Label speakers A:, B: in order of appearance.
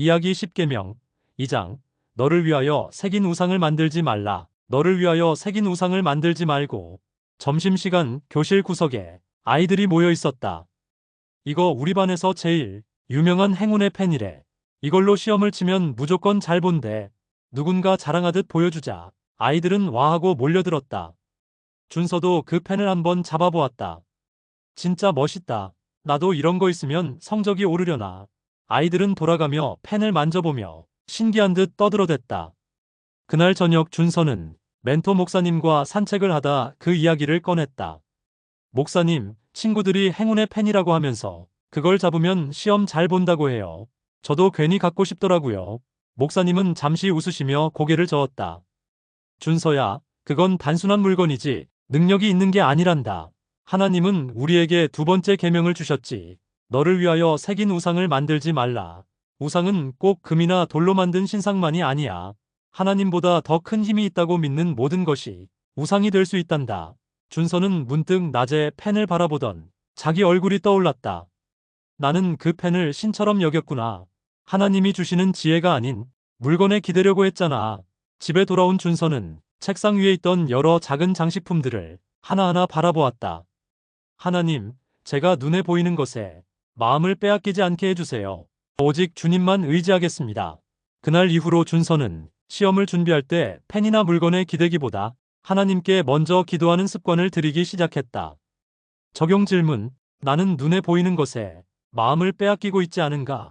A: 이야기 10계명 2장 너를 위하여 새긴 우상을 만들지 말라. 너를 위하여 새긴 우상을 만들지 말고 점심시간 교실 구석에 아이들이 모여 있었다. 이거 우리 반에서 제일 유명한 행운의 펜이래. 이걸로 시험을 치면 무조건 잘 본대. 누군가 자랑하듯 보여주자 아이들은 와하고 몰려들었다. 준서도 그 펜을 한번 잡아보았다. 진짜 멋있다. 나도 이런 거 있으면 성적이 오르려나. 아이들은 돌아가며 펜을 만져보며 신기한 듯 떠들어댔다. 그날 저녁 준서는 멘토 목사님과 산책을 하다 그 이야기를 꺼냈다. 목사님, 친구들이 행운의 펜이라고 하면서 그걸 잡으면 시험 잘 본다고 해요. 저도 괜히 갖고 싶더라고요. 목사님은 잠시 웃으시며 고개를 저었다. 준서야, 그건 단순한 물건이지 능력이 있는 게 아니란다. 하나님은 우리에게 두 번째 계명을 주셨지. 너를 위하여 새긴 우상을 만들지 말라. 우상은 꼭 금이나 돌로 만든 신상만이 아니야. 하나님보다 더 큰 힘이 있다고 믿는 모든 것이 우상이 될 수 있단다. 준서는 문득 낮에 펜을 바라보던 자기 얼굴이 떠올랐다. 나는 그 펜을 신처럼 여겼구나. 하나님이 주시는 지혜가 아닌 물건에 기대려고 했잖아. 집에 돌아온 준서는 책상 위에 있던 여러 작은 장식품들을 하나하나 바라보았다. 하나님, 제가 눈에 보이는 것에 마음을 빼앗기지 않게 해주세요. 오직 주님만 의지하겠습니다. 그날 이후로 준서는 시험을 준비할 때 펜이나 물건에 기대기보다 하나님께 먼저 기도하는 습관을 들이기 시작했다. 적용 질문, 나는 눈에 보이는 것에 마음을 빼앗기고 있지 않은가?